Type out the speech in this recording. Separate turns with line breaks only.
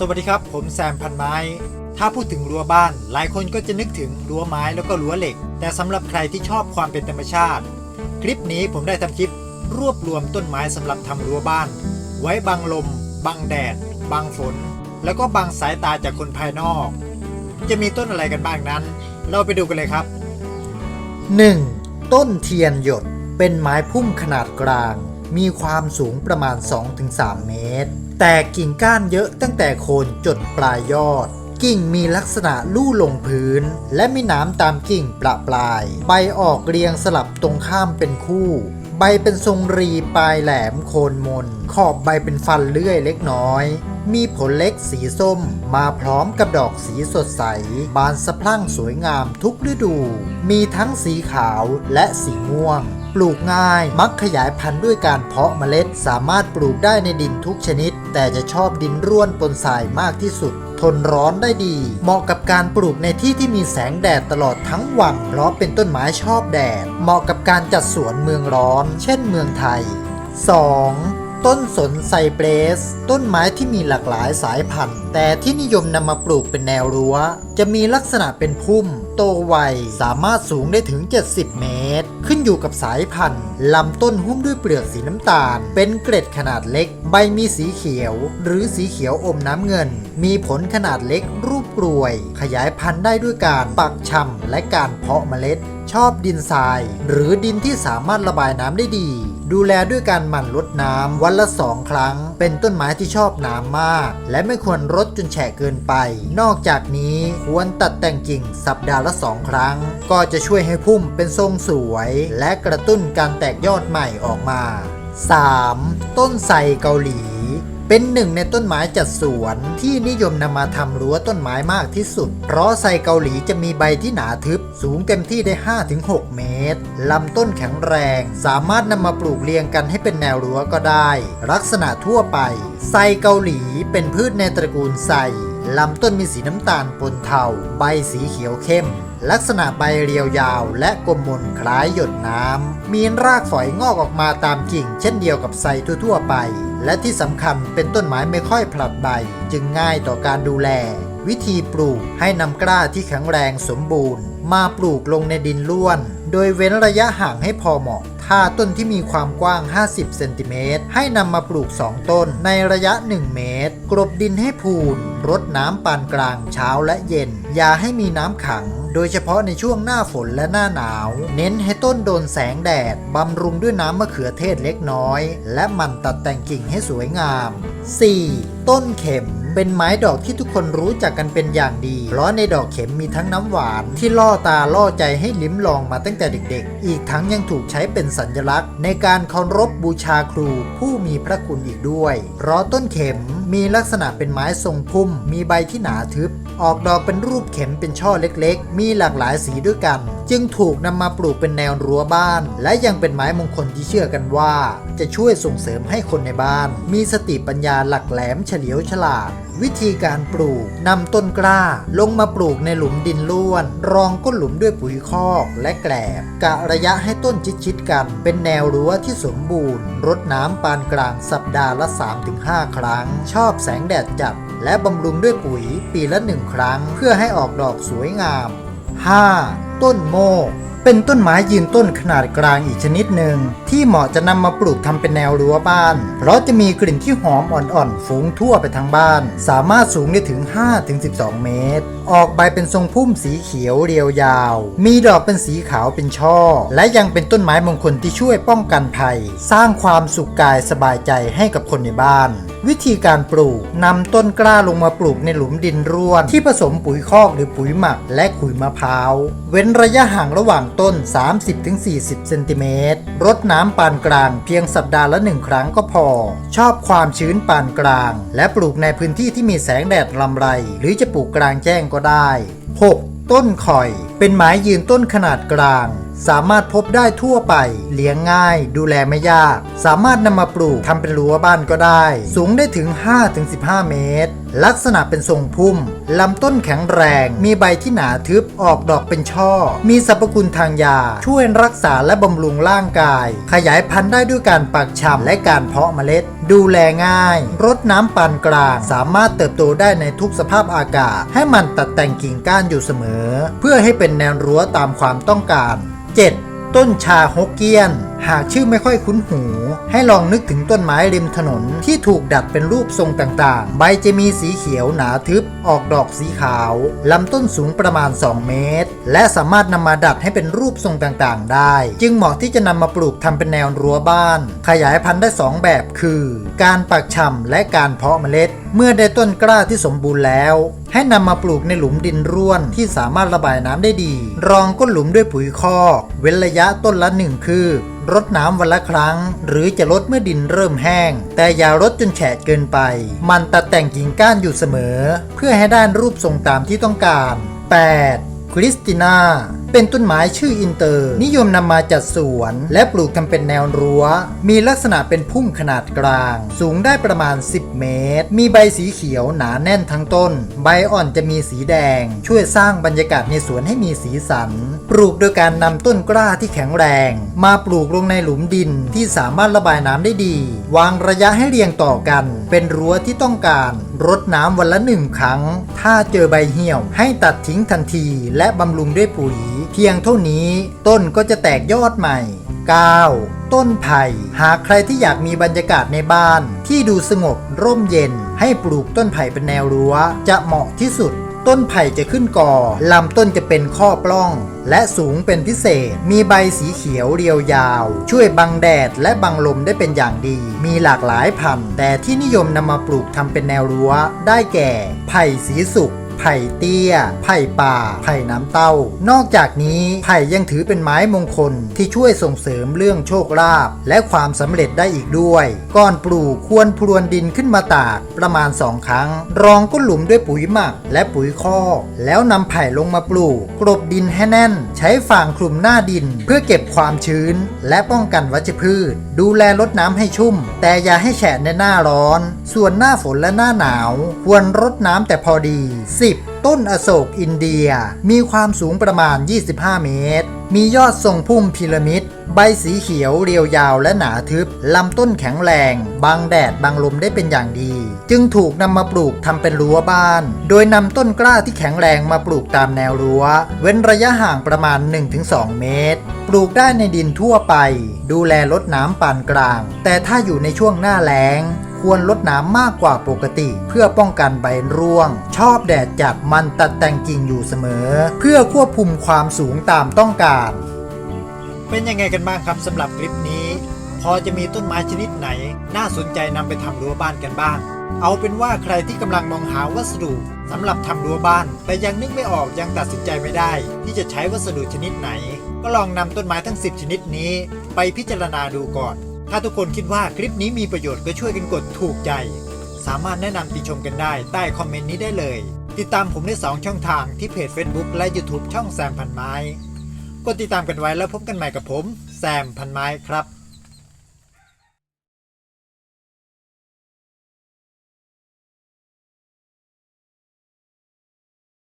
สวัสดีครับ ผมแซมพันไม้ ถ้าพูดถึงรั้วบ้าน หลายคนก็จะนึกถึงรั้วไม้แล้วก็รั้วเหล็ก แต่สำหรับใครที่ชอบความเป็นธรรมชาติ คลิปนี้ผมได้ทำคลิปรวบรวมต้นไม้สำหรับทำรั้วบ้าน ไว้บังลม บังแดด บังฝน แล้วก็บังสายตาจากคนภายนอก จะมีต้นอะไรกันบ้างนั้น เราไปดูกันเลยครับ 1. ต้นเทียนหยดเป็นไม้พุ่มขนาดกลาง มีความสูงประมาณ 2-3 เมตร แต่กิ่งก้านเยอะตั้งแต่โคนจดปลายยอด กิ่งมีลักษณะลู่ลงพื้น และมีหน้ำตามกิ่งประปลาย ใบออกเรียงสลับตรงข้ามเป็นคู่ ใบเป็นทรงรีปลายแหลมโคนมน ขอบใบเป็นฟันเลื่อยเล็กน้อย มีผลเล็กสีส้ม มาพร้อมกับดอกสีสดใส บานสะพรั่งสวยงามทุกฤดู มีทั้งสีขาวและสีม่วง ปลูกง่าย มักขยายพันธุ์ด้วยการเพาะเมล็ด สามารถปลูกได้ในดินทุกชนิด แต่จะชอบดินร่วนปนทรายมากที่สุด ทนร้อนได้ดี เหมาะกับการปลูกในที่ที่มีแสงแดดตลอดทั้งวัน เพราะเป็นต้นไม้ชอบแดด เหมาะกับการจัดสวนเมืองร้อน เช่นเมืองไทย 2. ต้นสนไซเปรส ต้นไม้ที่มีหลากหลายสายพันธุ์ แต่ที่นิยมนำมาปลูกเป็นแนวรั้ว จะมีลักษณะเป็นพุ่ม โตไว สามารถสูงได้ถึง 70 เมตร ขึ้นอยู่กับสายพันธุ์ลำต้นหุ้มด้วยเปลือกสีน้ำตาล เป็นเกล็ดขนาดเล็ก ใบมีสีเขียว หรือสีเขียวอมน้ำเงิน มีผลขนาดเล็กรูปกรวย ขยายพันธุ์ได้ด้วยการปักชำและการเพาะเมล็ด ชอบดินทราย หรือดินที่สามารถระบายน้ำได้ดี ดูแลด้วยการหมั่นรดน้ำวันละสองครั้ง เป็นต้นไม้ที่ชอบน้ำมาก และไม่ควรรดจนแฉะเกินไป นอกจากนี้ควรตัดแต่งกิ่งสัปดาห์ละสองครั้ง ก็จะช่วยให้พุ่มเป็นทรงสวย และกระตุ้นการแตกยอดใหม่ออกมา 3. ต้นไทรเกาหลี เป็นหนึ่งในต้นไม้จัดสวนที่นิยมนำมาทำรั้วต้นไม้มากที่สุด เพราะไทรเกาหลีจะมีใบที่หนาทึบ สูงเต็มที่ได้ 5-6 เมตร ลำต้นแข็งแรง สามารถนำมาปลูกเรียงกันให้เป็นแนวรั้วก็ได้ ลักษณะทั่วไปไทรเกาหลีเป็นพืชในตระกูลไทรลำต้นมีสีน้ำตาลปนเทา ใบสีเขียวเข้ม ลักษณะใบเรียวยาวและกลมมนคล้ายหยดน้ำ มีรากฝอยงอกออกมาตามกิ่ง เช่นเดียวกับไทรทั่วๆไป และที่สำคัญเป็นต้นไม้ไม่ค่อยผลัดใบ จึงง่ายต่อการดูแล วิธีปลูกให้นำกล้าที่แข็งแรงสมบูรณ์ มาปลูกลงในดินล้วน โดยเว้นระยะห่างให้พอเหมาะ ถ้าต้นที่มีความกว้าง 50 เซนติเมตรให้นำมาปลูก 2 ต้นในระยะ 1 เมตร กรบดินให้พูน รดน้ำปานกลางเช้าและเย็น อย่าให้มีน้ำขัง โดยเฉพาะในช่วงหน้าฝนและหน้าหนาว เน้นให้ต้นโดนแสงแดด บำรุงด้วยน้ำมะเขือเทศเล็กน้อย และหมันตัดแต่งกิ่งให้สวยงาม 4. ต้นเข็มเป็นไม้ดอกที่ทุกคนรู้จักกันเป็นอย่างดี เพราะในดอกเข็มมีทั้งน้ำหวาน ที่ล่อตาล่อใจให้ลิ้มลองมาตั้งแต่เด็กๆ อีกทั้งยังถูกใช้เป็นสัญลักษณ์ ในการเคารพบูชาครูผู้มีพระคุณอีกด้วย เพราะต้นเข็มมีลักษณะเป็นไม้ทรงพุ่ม มีใบที่หนาทึบ ออกดอกเป็นรูปเข็มเป็นช่อเล็กๆ มีหลากหลายสีด้วยกัน จึงถูกนำมาปลูกเป็นแนวรั้วบ้าน และยังเป็นไม้มงคลที่เชื่อกันว่า จะช่วยส่งเสริมให้คนในบ้าน มีสติปัญญาหลักแหลมเฉลียวฉลาด วิธีการปลูกนำต้นกล้า ลงมาปลูกในหลุมดินล้วน รองก้นหลุมด้วยปุ๋ยคอกและแกลบกะระยะให้ต้นชิดๆกัน เป็นแนวรั้วที่สมบูรณ์ รดน้ำปานกลางสัปดาห์ละ 3-5 ครั้ง ชอบแสงแดดจัด และบำรุงด้วยปุ๋ยปีละหนึ่งครั้ง เพื่อให้ออกดอกสวยงาม 5. ต้นโมก เป็นต้นไม้ยืนต้นขนาดกลางอีกชนิดหนึ่ง ที่เหมาะจะนำมาปลูกทำเป็นแนวรั้วบ้าน เพราะจะมีกลิ่นที่หอมอ่อนๆฟุ้งทั่วไปทั้งบ้าน สามารถสูงได้ถึง 5-12 เมตร ออกใบเป็นทรงพุ่มสีเขียวเรียวยาว มีดอกเป็นสีขาวเป็นช่อ และยังเป็นต้นไม้มงคลที่ช่วยป้องกันภัย สร้างความสุขกายสบายใจให้กับคนในบ้านวิธีการปลูกนำต้นกล้าลงมาปลูกในหลุมดินร่วน ที่ผสมปุ๋ยคอกหรือปุ๋ยหมักและขุยมะพร้าว เว้นระยะห่างระหว่างต้น 30-40 เซนติเมตรรดน้ำปานกลางเพียงสัปดาห์ละหนึ่งครั้งก็พอ ชอบความชื้นปานกลาง และปลูกในพื้นที่ที่มีแสงแดดลำไร หรือจะปลูกกลางแจ้งก็ได้ 6. ต้นข่อย เป็นไม้ยืนต้นขนาดกลาง สามารถพบได้ทั่วไป เลี้ยงง่าย ดูแลไม่ยาก สามารถนำมาปลูกทำเป็นรั้วบ้านก็ได้ สูงได้ถึง 5-15 เมตร ลักษณะเป็นทรงพุ่ม ลำต้นแข็งแรง มีใบที่หนาทึบ ออกดอกเป็นช่อ มีสรรพคุณทางยา ช่วยรักษาและบำรุงร่างกาย ขยายพันธุ์ได้ด้วยการปักชำและการเพาะเมล็ด ดูแลง่าย รดน้ำปานกลาง สามารถเติบโตได้ในทุกสภาพอากาศ ให้มันตัดแต่งกิ่งก้านอยู่เสมอ เพื่อให้เป็นแนวรั้วตามความต้องการ 7. ต้นชาฮกเกี้ยน หากชื่อไม่ค่อยคุ้นหู ให้ลองนึกถึงต้นไม้ริมถนนที่ถูกดัดเป็นรูปทรงต่างๆ ใบจะมีสีเขียวหนาทึบ ออกดอกสีขาว ลำต้นสูงประมาณ 2 เมตร และสามารถนำมาดัดให้เป็นรูปทรงต่างๆ ได้ จึงเหมาะที่จะนำมาปลูกทำเป็นแนวรั้วบ้าน ขยายพันธุ์ได้ 2 แบบคือ การปักชำและการเพาะเมล็ด เมื่อได้ต้นกล้าที่สมบูรณ์แล้วให้นำมาปลูกในหลุมดินร่วนที่สามารถระบายน้ำได้ดี รองก้นหลุมด้วยปุ๋ยคอก เว้นระยะต้นละหนึ่งคืบ รดน้ำวันละครั้ง หรือจะลดเมื่อดินเริ่มแห้ง แต่อย่ารดจนแฉะเกินไป มันตัดแต่งกิ่งก้านอยู่เสมอ เพื่อให้ด้านรูปทรงตามที่ต้องการ 8. คริสติน่าเป็นต้นไม้ชื่ออินเตอร์ นิยมนำมาจัดสวน และปลูกทำเป็นแนวรั้ว มีลักษณะเป็นพุ่มขนาดกลาง สูงได้ประมาณ 10 เมตร มีใบสีเขียวหนาแน่นทั้งต้น ใบอ่อนจะมีสีแดง ช่วยสร้างบรรยากาศในสวนให้มีสีสัน ปลูกโดยการนำต้นกล้าที่แข็งแรง มาปลูกลงในหลุมดินที่สามารถระบายน้ำได้ดี วางระยะให้เรียงต่อกัน เป็นรั้วที่ต้องการรดน้ำวันละหนึ่งครั้ง ถ้าเจอใบเหี่ยวให้ตัดทิ้งทันที และบำรุงด้วยปุ๋ยเพียงเท่านี้ต้นก็จะแตกยอดใหม่ 9. ต้นไผ่ หากใครที่อยากมีบรรยากาศในบ้าน ที่ดูสงบร่มเย็น ให้ปลูกต้นไผ่เป็นแนวรั้ว จะเหมาะที่สุด ต้นไผ่จะขึ้นกอลำต้นจะเป็นข้อปล้อง และสูงเป็นพิเศษ มีใบสีเขียวเรียวยาว ช่วยบังแดดและบังลมได้เป็นอย่างดี มีหลากหลายพันธุ์แต่ที่นิยมนำมาปลูกทำเป็นแนวรั้ว ได้แก่ ไผ่สีสุก ไผ่เตี้ย ไผ่ป่า ไผ่น้ำเต้า นอกจากนี้ไผ่ยังถือเป็นไม้มงคลที่ช่วยส่งเสริมเรื่องโชคลาภและความสำเร็จได้อีกด้วย ก่อนปลูกควรพรวนดินขึ้นมาตากประมาณ 2 ครั้ง รองก้นหลุมด้วยปุ๋ยหมักและปุ๋ยคอกแล้วนำไผ่ลงมาปลูกกลบดินให้แน่น ใช้ฟางคลุมหน้าดิน เพื่อเก็บความชื้น และป้องกันวัชพืช ดูแลรดน้ำให้ชุ่ม แต่อย่าให้แฉะในหน้าร้อน ส่วนหน้าฝนและหน้าหนาว ควรรดน้ำแต่พอดี10 ต้นอโศกอินเดีย มีความสูงประมาณ 25 เมตร มียอดทรงพุ่มพีระมิด ใบสีเขียวเรียวยาวและหนาทึบ ลำต้นแข็งแรง บังแดดบังลมได้เป็นอย่างดี จึงถูกนำมาปลูกทำเป็นรั้วบ้าน โดยนำต้นกล้าที่แข็งแรงมาปลูกตามแนวรั้ว เว้นระยะห่างประมาณ 1-2 เมตร ปลูกได้ในดินทั่วไป ดูแลลดน้ำปานกลาง แต่ถ้าอยู่ในช่วงหน้าแล้ง ควรลดน้ำมากกว่าปกติ เพื่อป้องกันใบร่วง ชอบแดดจัดมันตัดแต่งกิ่งอยู่เสมอ เพื่อควบคุมความสูงตามต้องการ เป็นยังไงกันบ้างครับสำหรับคลิปนี้ พอจะมีต้นไม้ชนิดไหน น่าสนใจนำไปทำรั้วบ้านกันบ้าง เอาเป็นว่าใครที่กำลังมองหาวัสดุสำหรับทำรั้วบ้าน แต่ยังนึกไม่ออกยังตัดสินใจไม่ได้ ที่จะใช้วัสดุชนิดไหน ก็ลองนำต้นไม้ทั้ง 10 ชนิดนี้ ไปพิจารณาดูก่อน ถ้าทุกคนคิดว่าคลิปนี้มีประโยชน์ก็ช่วยกันกดถูกใจ สามารถแนะนำติชมกันได้ใต้คอมเมนต์นี้ได้เลย ติดตามผมได้ 2 ช่องทางที่เพจ Facebook และ YouTube ช่องแซมพันไม้ กดติดตามกันไว้แล้วพบกันใหม่กับผม แซมพันไม้ครับ